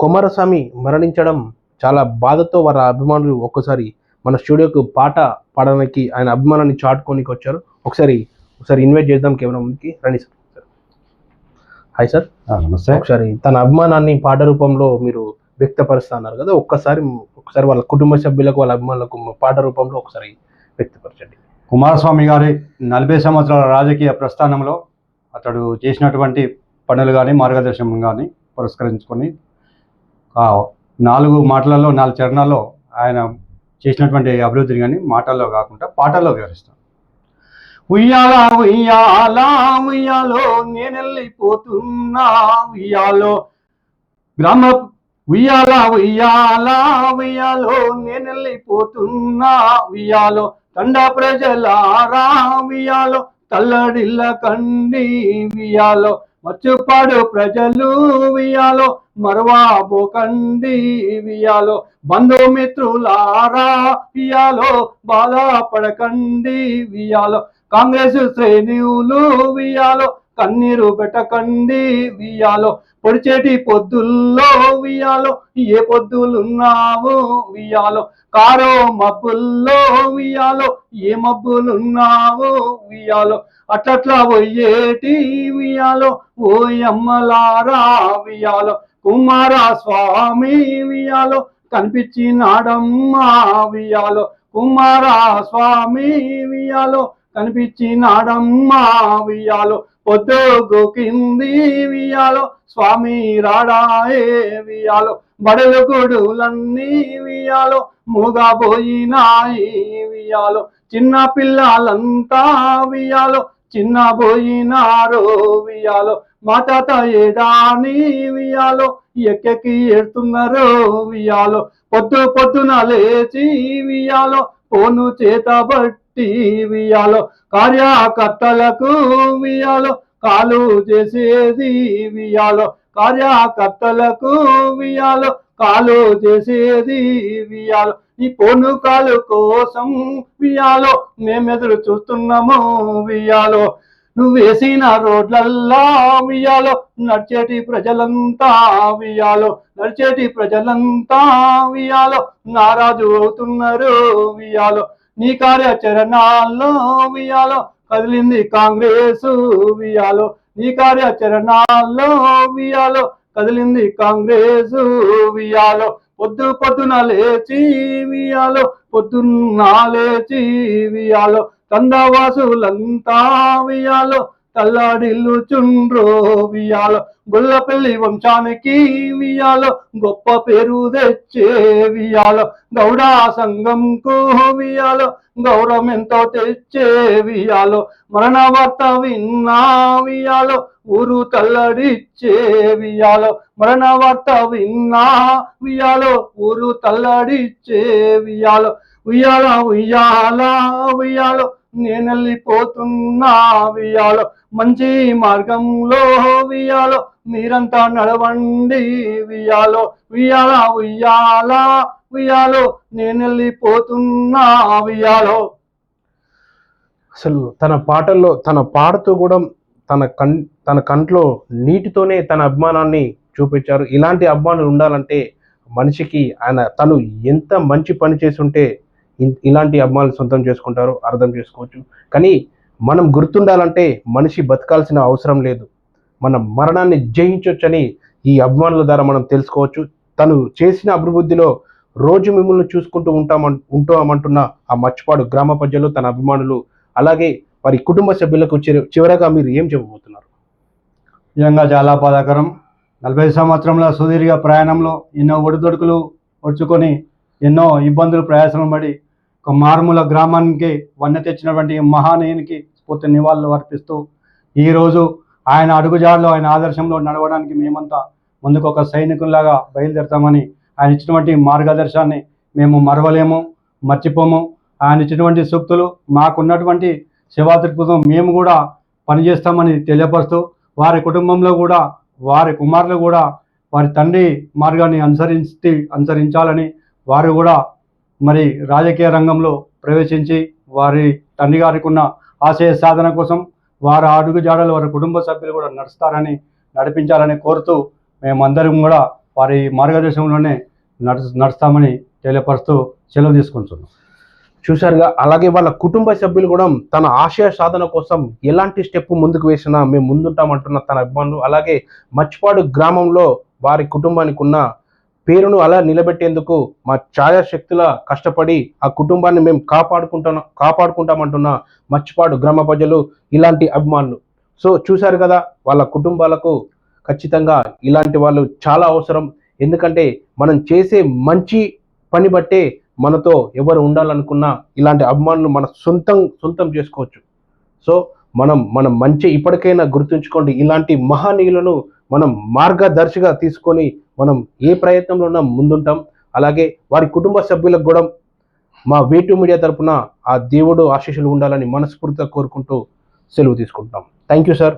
కుమారస్వామి మరణించడం చాలా బాధతో వారి అభిమానులు ఒక్కసారి మన స్టూడియోకు పాట పాడడానికి ఆయన అభిమానాన్ని చాటుకోనికి వచ్చారు. ఒకసారి ఒకసారి ఇన్వైట్ చేద్దాం కెమెరా ముందుకి. రండి సార్. Hi sir. నమస్తే. ఒకసారి తన అభిమానాన్ని పాట రూపంలో మీరు వ్యక్తపరుస్తా అన్నారు కదా ఒక్కసారి ఒకసారి వాళ్ళ కుటుంబ సభ్యులకు వాళ్ళ అభిమానులకు పాట రూపంలో ఒకసారి వ్యక్తపరచండి. కుమారస్వామి గారి నలభై సంవత్సరాల రాజకీయ ప్రస్థానంలో అతడు చేసినటువంటి పనులు కానీ మార్గదర్శనం కానీ పురస్కరించుకొని నాలుగు మాటలలో నాలుగు చరణాల్లో ఆయన చేసినటువంటి అభివృద్ధిని కానీ మాటల్లో కాకుండా పాటల్లో వివరిస్తాం ఉయ్యాల ఉయ్యాల ఉయ్యాలో నేను వెళ్ళిపోతున్నా ఉయ్యాలో గ్రామ ఉయ్యాల ఉయ్యాల ఉయ్యాలో నేను వెళ్ళిపోతున్నా ఉయ్యాలో తండ ప్రజలారా ఉయ్యాలో తల్లడిల్ల కండి ఉయ్యాలో మర్చిపాడు ప్రజలు ఉయ్యాలో మరవాబోకండి వియాలో బంధుమిత్రులారా వియాలో బాధపడకండి వియాలో కాంగ్రెస్ శ్రేణులు వియాలో కన్నీరు పెట్టకండి వియాలో పొడిచేటి పొద్దుల్లో వియాలో ఏ పొద్దులున్నావు వియాలో కారో మబ్బుల్లో వియాలో ఏ మబ్బులున్నావు వియాలో అట్లట్లా పోయేటి వియాలో ఓ వియాలో కుమార స్వామి వియాలో కనిపించినాడమ్మా వియాలో కుమార స్వామి వియాలో కనిపించినాడమ్మా వియాలో పొద్దుగు కింది వియాలో స్వామి రాడాయే వియాలో బడలు గుడులన్నీ వియాలో మూగబోయినాయి వియాలో చిన్న పిల్లలంతా వియాలో చిన్న పోయినారో వియాలో మా తాత ఏడాని వియాలో ఎక్కెక్కి ఏడుతున్నారు వియాలో పొద్దు పొద్దున లేచి వియాలో పోను చేత బట్టి వియాలో కార్యకర్తలకు వియాలో కాలు చేసేది వియాలో కార్యకర్తలకు వియాలో కాలు చేసేది వియాలో ఈ పొనుకాలు కోసం వియాలో మేమెదురు చూస్తున్నాము వియాలో నువ్వు వేసిన రోడ్లల్లా వియాలో నడిచేటి ప్రజలంతా వియాలో నడిచేటి ప్రజలంతా వియాలో నారాజు అవుతున్నారు వియాలో నీ కార్యాచరణాల్లో వియాలో కదిలింది కాంగ్రెస్ వియాలో నీ కార్యాచరణాల్లో వియాలో కదిలింది కాంగ్రెస్ వియాలో పొద్దు పొద్దున లేచి వియాలో పొద్దున్న లేచి వియాలో కందవాసులంతా వియాలో తల్లాడిల్లు చుండ్రో వియాలో గుల్లపల్లి వంశానికి వియాలో గొప్ప పేరు తెచ్చే వియాలో. గౌడ సంఘంకు వియాలో గౌరవం ఎంతో తెచ్చే వియాలో. మరణ వార్త విన్నా వియాలో ఊరు తల్లడిచ్చే వియాలో. మరణ వార్త విన్నా వియాలో ఊరు తల్లడిచ్చే వియాలో. ఉయ్యాల ఉయ్యాల ఉయ్యాలో నేను వెళ్ళిపోతున్నా వియాలో మంచి మార్గంలో వియాలో మీరంతా నడవండి వియాలో వియాల ఉయ్యాల వియాలో నేను వెళ్ళిపోతున్నా వియాలో అసలు తన పాటల్లో తన పాడుతూ కూడా తన కం తన కంట్లో నీటితోనే తన అభిమానాన్ని చూపించారు. ఇలాంటి అభిమానులు ఉండాలంటే మనిషికి ఆయన తను ఎంత మంచి పని చేసి ఉంటే ఇలాంటి అభిమానులు సొంతం చేసుకుంటారో అర్థం చేసుకోవచ్చు. కానీ మనం గుర్తుండాలంటే మనిషి బతకాల్సిన అవసరం లేదు. మన మరణాన్ని జయించవచ్చని ఈ అభిమానుల ద్వారా మనం తెలుసుకోవచ్చు. తను చేసిన అభివృద్ధిలో రోజు మిమ్మల్ని చూసుకుంటూ ఉంటామం ఉంటామంటున్న ఆ మచ్చిపాడు గ్రామ ప్రజలు తన అభిమానులు అలాగే వారి కుటుంబ సభ్యులకు చివరగా మీరు ఏం చెప్పబోతున్నారు? నిజంగా చాలా బాధాకరం. నలభై సంవత్సరంలో సుదీర్ఘ ప్రయాణంలో ఎన్నో ఒడిదొడుకులు ఒడుచుకొని ఎన్నో ఇబ్బందులు ప్రయాసం పడి ఒక మారుమూల గ్రామానికి వన్నె తెచ్చినటువంటి మహానీయునికి స్ఫూర్తి నివాళులు అర్పిస్తూ ఈరోజు ఆయన అడుగుజాడలో ఆయన ఆదర్శంలో నడవడానికి మేమంతా ముందుకు ఒక సైనికులాగా బయలుదేరుతామని ఆయన ఇచ్చినటువంటి మార్గదర్శనాన్ని మేము మరవలేము మర్చిపోము. ఆయన ఇచ్చినటువంటి సూక్తులు మాకున్నటువంటి శివాతృత్వం మేము కూడా పనిచేస్తామని తెలియపరుస్తూ వారి కుటుంబంలో కూడా వారి కుమారులు కూడా వారి తండ్రి మార్గాన్ని అనుసరించి అనుసరించాలని వారు కూడా మరి రాజకీయ రంగంలో ప్రవేశించి వారి తండ్రి గారికి ఉన్న ఆశయ సాధన కోసం వారి అడుగు జాడలు వారి కుటుంబ సభ్యులు కూడా నడుస్తారని నడిపించాలని కోరుతూ మేమందరం కూడా వారి మార్గదర్శనంలోనే నడుచు నడుస్తామని తెలియపరుస్తూ సెలవు తీసుకుంటున్నాం. చూశారుగా అలాగే వాళ్ళ కుటుంబ సభ్యులు కూడా తన ఆశయ సాధన కోసం ఎలాంటి స్టెప్ ముందుకు వేసినా మేము ముందుంటామంటున్న తన అభిమానులు అలాగే మచ్చిపాడు గ్రామంలో వారి కుటుంబానికి ఉన్న పేరును అలా నిలబెట్టేందుకు మా ఛాయాశక్తుల కష్టపడి ఆ కుటుంబాన్ని మేము కాపాడుకుంటాం కాపాడుకుంటామంటున్న మర్చిపాడు గ్రామ ప్రజలు ఇలాంటి అభిమానులు. సో చూశారు కదా వాళ్ళ కుటుంబాలకు ఖచ్చితంగా ఇలాంటి వాళ్ళు చాలా అవసరం. ఎందుకంటే మనం చేసే మంచి పని బట్టే మనతో ఎవరు ఉండాలనుకున్నా ఇలాంటి అభిమానులు మన సొంతం సొంతం చేసుకోవచ్చు. సో మనం మనం మంచి ఇప్పటికైనా గుర్తుంచుకోండి ఇలాంటి మహనీయులను మనం మార్గదర్శిగా తీసుకొని మనం ఏ ప్రయత్నంలో ఉన్నా ముందుంటాం. అలాగే వారి కుటుంబ సభ్యులకు కూడా మా వేటు మీడియా తరపున ఆ దేవుడు ఆశీస్సులు ఉండాలని మనస్ఫూర్తిగా కోరుకుంటూ సెలవు తీసుకుంటాం థ్యాంక్ యూ సార్